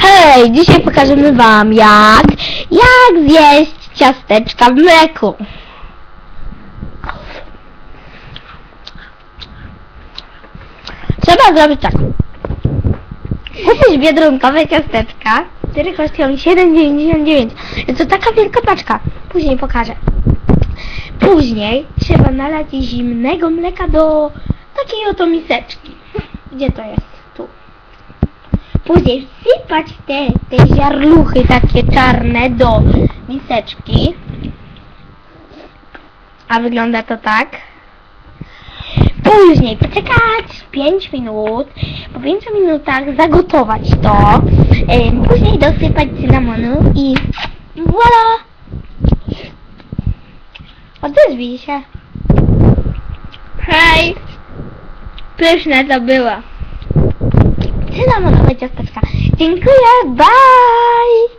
Hej, dzisiaj pokażemy wam jak, jak zjeść ciasteczka w mleku. Trzeba zrobić tak. Kupić biedronkowe ciasteczka, które kosztują 7,99. Jest to taka wielka paczka. Później pokażę. Później trzeba nalać zimnego mleka do takiej oto miseczki. Gdzie to jest? Później wsypać te, te ziarluchy takie czarne do miseczki. A wygląda to tak. Później poczekać 5 minut. Po 5 minutach zagotować to. Później dosypać cynamonu i voilà! Odezwij się. Hej! Pyszne to było tyle może będzie z Dziękuję, bye!